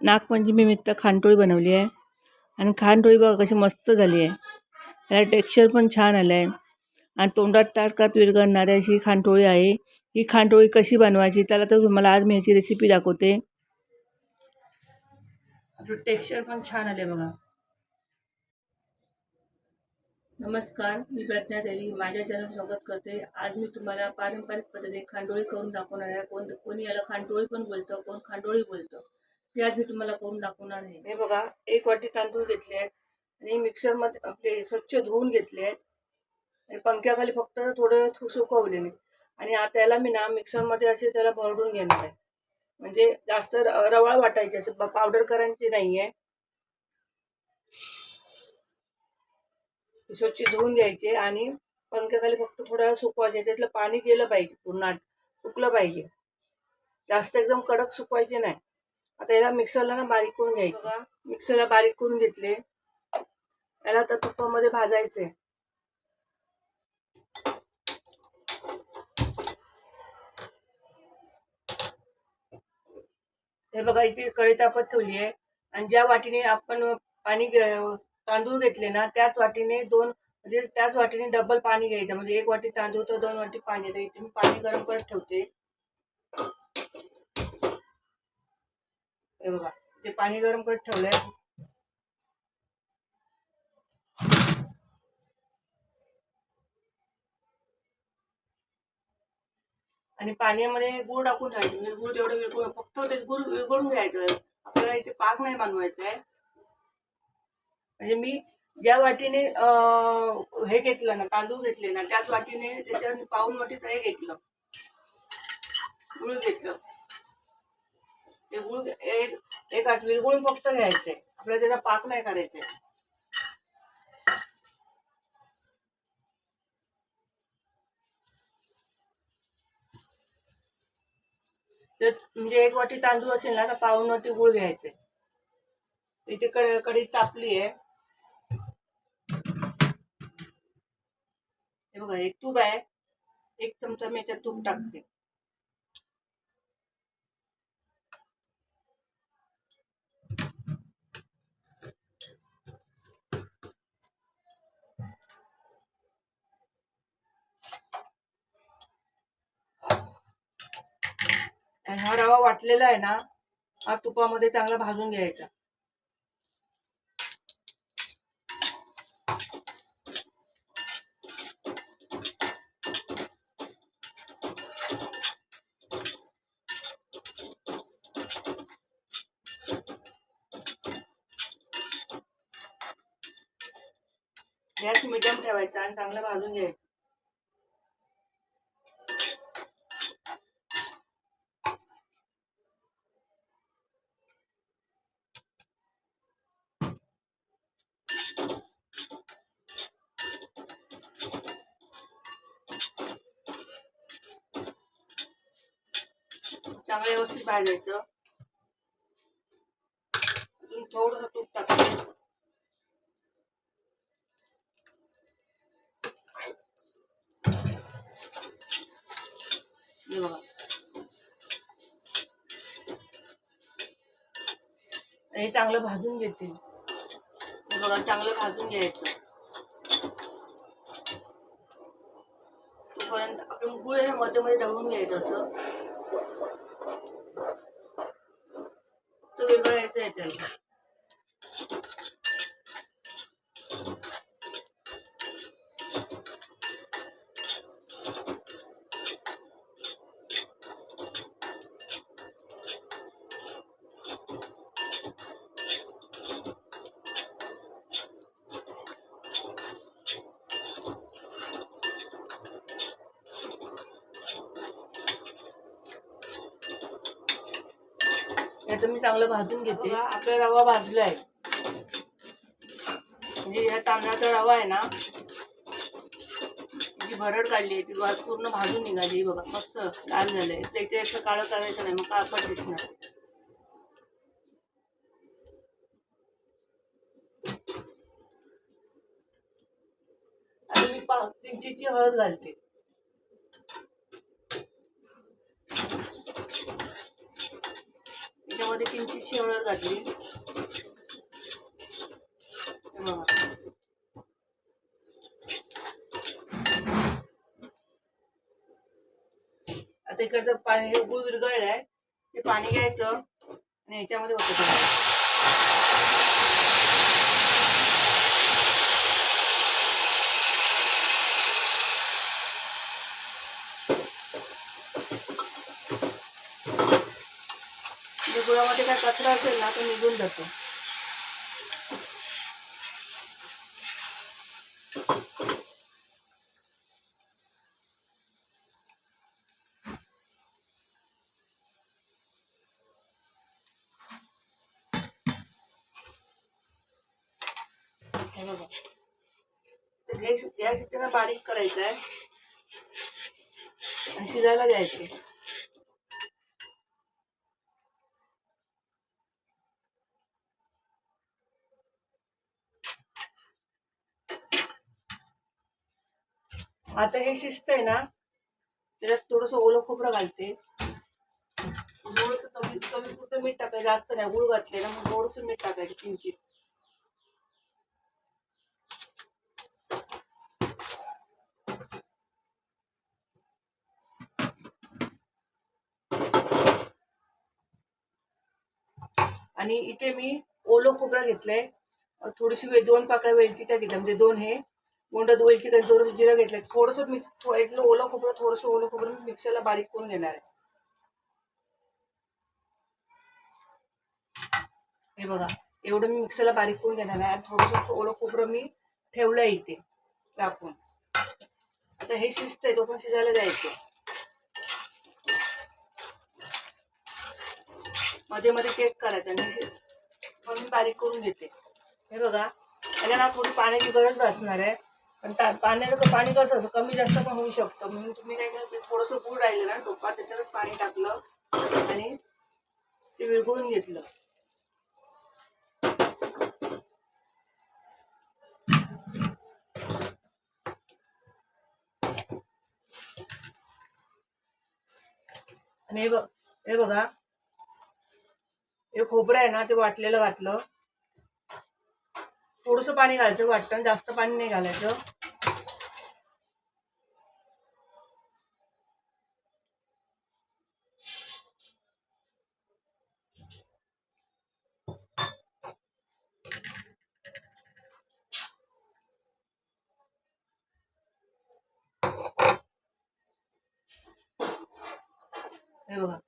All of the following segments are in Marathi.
नागपंचमीनिमित्त खानटोळी बनवली आहे. आणि खानटोळी बघा कशी मस्त झाली आहे. त्याला टेक्स्चर पण छान आलं आहे आणि तोंडात टाकताच विरघळणारी अशी ही खानटोळी आहे. ही खानटोळी कशी बनवायची त्याला तर तुम्हाला आज मी याची रेसिपी दाखवते. टेक्स्चर पण छान आले बघा. नमस्कार मी प्रज्ञा देवी माझ्या चॅनल स्वागत करते. आज मी तुम्हाला पारंपरिक पद्धतीने खांडोळी करून दाखवणार आहे. कोण कोणी याला खांडोळी पण बोलतं कोण खांडोळी बोलतं. ते आज मी तुम्हाला करून दाखवणार आहे. हे बघा एक वाटी तांदूळ घेतले आहेत आणि मिक्सरमध्ये आपले स्वच्छ धुवून घेतले आहेत. आणि पंख्याखाली फक्त थोडं थु- सुकवलेले आणि आता त्याला मी ना मिक्सरमध्ये असे त्याला भरडून घेणार आहे. म्हणजे जास्त र- रवाळ वाटायची असं पावडर करायची नाही आहे स्वच्छ धुवून घ्यायचे आणि पंख्याखाली फक्त थोडं सुकवायचे त्यातलं पाणी गेलं पाहिजे पूर्ण सुकलं पाहिजे. जास्त एकदम कडक सुकवायचे नाही. आता याला मिक्सरला ना बारीक करून घ्यायचं. बघा. मिक्सरला बारीक करून घेतले. याला आता तुपामध्ये भाजायचे हे बघा इथे कढई तापत ठेवली आहे आणि ज्या वाटीने आपण पाणी तांदूळ घेतले ना त्याच वाटीने दोन म्हणजे त्याच वाटीने डबल पाणी घ्यायचं. म्हणजे एक वाटी तांदूळ तर दोन वाटी पाणी. इथे मी पाणी गरम करत ठेवते. हे बघा ते पाणी गरम करत ठेवलंय. आणि पाण्यामध्ये गुळ टाकून ठेवायचं म्हणजे गुळ तेवढं विरगुळ फक्त ते गुळ विरघळून घ्यायचं. आपल्याला इथे पाक नाही बनवायचा आहे म्हणजे मी ज्या वाटीने हे घेतलं ना तांदूळ घेतले ना त्याच वाटीने त्याच्यावर पाऊन वाटीचं हे घेतलं. गुळ घेतलं. ते गुळ एक एक आठ विरघळून फक्त घ्यायचे. आपल्याला त्याचा पाक नाही करायचे. म्हणजे एक वाटी तांदूळ असेल ना तर पाऊन वाटी गुळ घ्यायचे. इथे कढी तापली आहे. हे बघा एक तूप आहे. एक चमचा मी याच्यात तूप टाकते. आणि हा रवा वाटलेला आहे ना हा तुपामध्ये चांगला भाजून घ्यायचा. गॅस मिडियम ठेवायचा आणि चांगलं भाजून घ्यायचं. चांगलं व्यवस्थित भाजायचं अजून थोडंसं तूप टाकायचं. हे बघा. हे चांगलं भाजून घेते. बघा चांगलं भाजून घ्यायचं. तोपर्यंत आपण गुळमध्ये मध्ये ढवळून घ्यायचं असं. तो विरघळायचा आहे त्याला याचं मी चांगलं भाजून घेते. आपला रवा भाजला आहे म्हणजे ह्या तांदळाचा रवा आहे ना जी भरड काढली आहे ती भा- पूर्ण भाजून निघाली बघा मस्त लाल झालंय. त्याच्या एक काळं करायचं नाही मग काळपट दिसणार आणि मी पा किंचीची हळद घालते. त्याच्यामध्ये किंचित शेवळ घातली. बघा. आता इकडचं पाणी हे गुळ विरघळलं आहे ते पाणी घ्यायचं आणि ह्याच्यामध्ये होतं गुळामध्ये काय कचरा असेल ना तो निघून जातो. बघा. तर गॅस गॅस इथे ना बारीक करायचा आहे आणि शिजायला द्यायचे. आता हे शिस्त आहे ना त्याच्यात थोडस ओलं खोबरं घालते. थोडस कमी कमी पुरतं मीठ टाकायचं जास्त नाही गुळ घातले ना मग थोडंसं मीठ टाकायचं किंचित. आणि इथे मी ओलं खोबरं घेतलंय. थोडीशी वेळ दोन पाकळ्या वेलचीच्या घेतल्या म्हणजे दोन हे. मोंडा वेलची काही थोडंसं जिरं घेतलं थोडंसं मी थो- इथलं ओलं खोबरं थोडंसं ओलं खोबरं मी मिक्सरला बारीक करून घेणार आहे. हे बघा एवढं मी मिक्सरला बारीक करून घेणार आहे. आणि थोडंसं ओलं खोबरं मी ठेवलंय इथे टाकून. आता हे शिजतंय तो पण शिजायला जायचं मध्ये मध्ये चेक करायचं आणि मी बारीक करून घेते. हे बघा त्याला ना थोडी पाण्याची गरज असणार आहे. पण ता पाण्याचं पाणी कसं असं कमी जास्त पण होऊ शकतं. म्हणून तुम्ही काय केलं ते थोडंसं गुळ राहिलं ना टोपा त्याच्यातच पाणी टाकलं आणि ते विरघळून घेतलं. आणि हे बघ हे बघा. हे खोबरं आहे ना ते वाटलेलं घातलं. थोडंसं पाणी घालायचं वाटतं जास्त पाणी नाही घालायचं हे बघा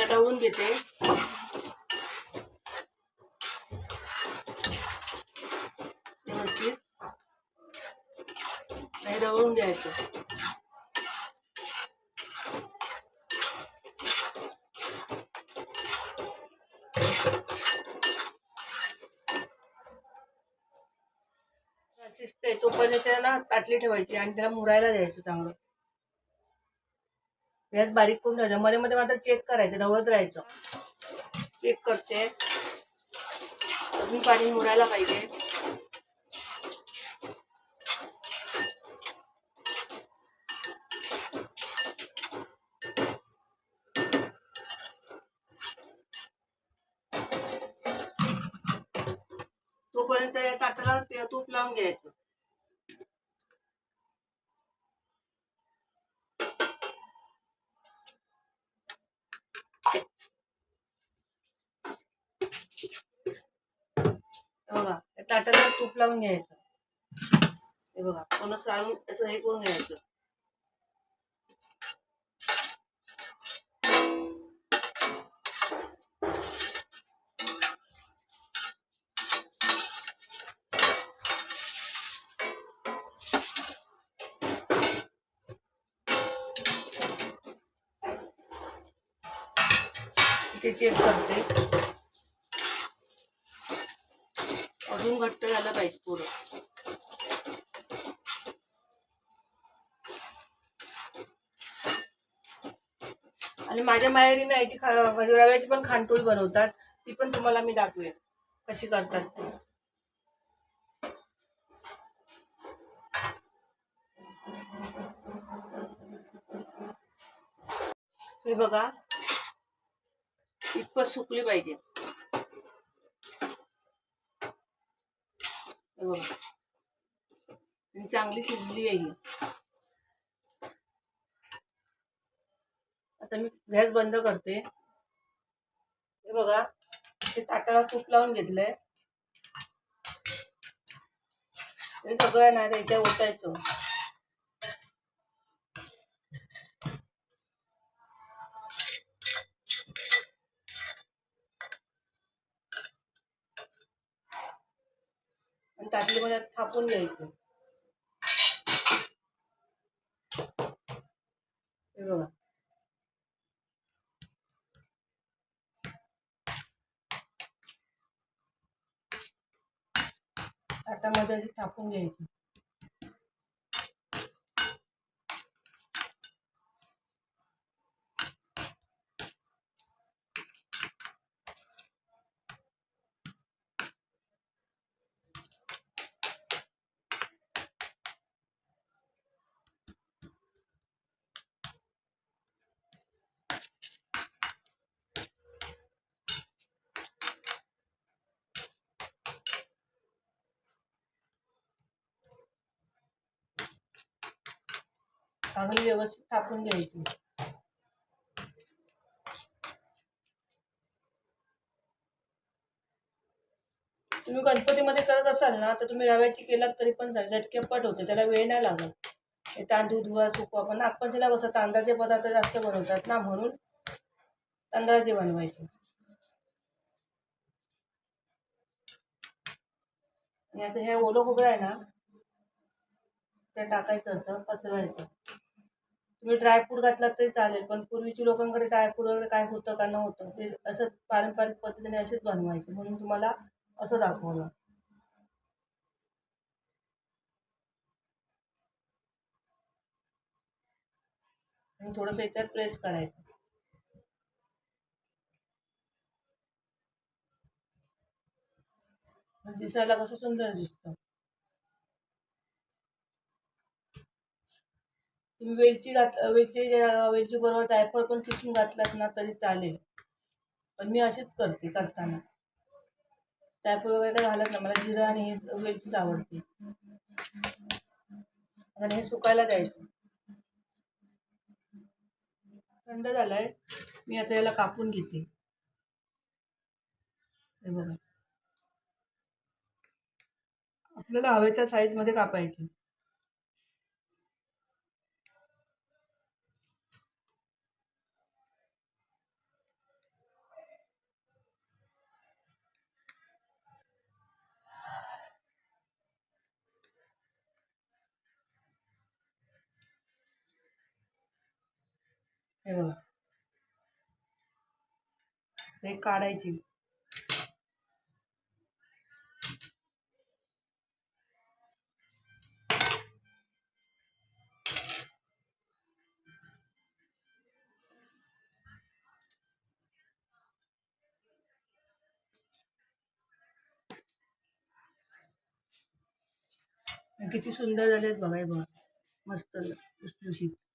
त्याच्यात घेते. व्यवस्थित. नाही दवळून घ्यायचं. शिजतंय तोपर्यंत त्याला ताटली ठेवायची आणि त्याला मुरायला द्यायचं चांगलं. गॅस बारीक करून ठेवायचं. मध्ये मध्ये मात्र चेक करायचं ढवळत राहायचं. चेक करते. अजून पाणी मुरायला पाहिजे. तोपर्यंत या ताटाला ते तूप लावून घ्यायचं हे बघा त्या ताटाला तूप लावून घ्यायचं. हे बघा पूर्ण सांगून असं हे करून घ्यायचं. इथे चेक करते अजून घट्ट पाहिजे पुरं आणि माझ्या माहेरी ना याची खा- म्हणजे रव्याची पण खानटोळी बनवतात. ती पण तुम्हाला मी दाखवेन. कशी करतात ती. हे बघा. इतपत सुकली पाहिजे. हे बघा. आणि चांगली शिजली आहे ही. आता मी गॅस बंद करते. हे बघा ते ताटाला तूप लावून घेतलंय. हे सगळं ना इथे ओतायचं. ताटलीमध्ये थापून घ्यायचं. हे बघा. ताटामध्ये अशी थापून घ्यायची. चांगली व्यवस्थित टाकून घ्यायची. तुम्ही गणपतीमध्ये करत असाल ना तर तुम्ही रव्याची केलात तरी पण चालेल झटकेपट होते त्याला वेळ नाही लागत. हे तांदूळ धुवा सुकवा पण नागपंचमीला कसं तांदळाचे पदार्थ जास्त बनवतात ना म्हणून तांदळाचे बनवायचे. आणि आता हे ओलं खोबरं आहे ना ते टाकायचं असं पसरवायचं तुम्ही ड्रायफ्रूट घातलात तरी चालेल पण पूर्वीची लोकांकडे ड्रायफ्रूट वगैरे काय होतं का नव्हतं ते असं पारंपरिक पद्धतीने असेच बनवायचे म्हणून तुम्हाला असं दाखवलं. आणि थोडंसं याच्यात प्रेस करायचं. दिसायला कसं सुंदर दिसतं. तुम्ही वेलची घात वेलची वेलची बरोबर जायफळ पण किसून घातलात ना तरी चालेल. पण मी असेच करते करताना. जायफळ वगैरे काय घालत ना मला जिरं आणि हे वेलचीच आवडते. आणि हे सुकायला द्यायचं. थंड झालाय. मी आता याला कापून घेते. हे बघा. आपल्याला हवे त्या साईजमध्ये कापायचे. हे बघा. हे काढायची. किती सुंदर झालेत बघा हे बघा. मस्त लुसलुशीत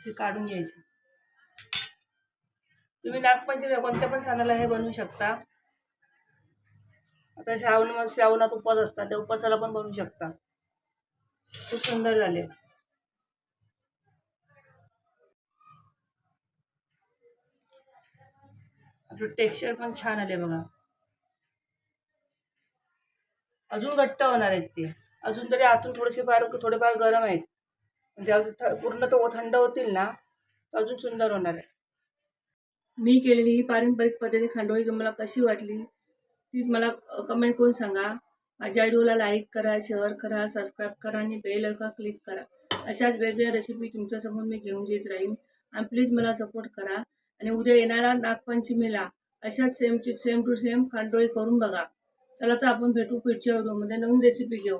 असे काढून घ्यायचे. तुम्ही नागपंचमी कोणत्या पण सणाला हे बनवू शकता. आता श्रावण श्रावणात उपवास असतात त्या उपवासाला पण बनवू शकता. खूप सुंदर झाले. आपलं टेक्स्चर पण छान आले बघा. अजून घट्ट होणार आहेत ते. अजून तरी आतून थोडेसे फार थोडेफार गरम आहेत. म्हणजे अजून थ- पूर्ण तो थंड होतील ना अजून सुंदर होणार आहे. मी केलेली ही पारंपरिक पद्धती खांडोळी तुम्हाला कशी वाटली ती मला कमेंट करून सांगा. माझ्या व्हिडिओला लाईक करा शेअर करा सबस्क्राईब करा आणि बेल आयकॉन क्लिक करा. अशाच वेगवेगळ्या रेसिपी तुमच्यासमोर मी घेऊन येत राहीन. आणि प्लीज मला सपोर्ट करा. आणि उद्या येणारा नागपंचमीला अशाच सेमची सेम टू सेम खांडोळी करून बघा. चला तर आपण भेटू पुढच्या व्हिडिओमध्ये नवीन रेसिपी घेऊ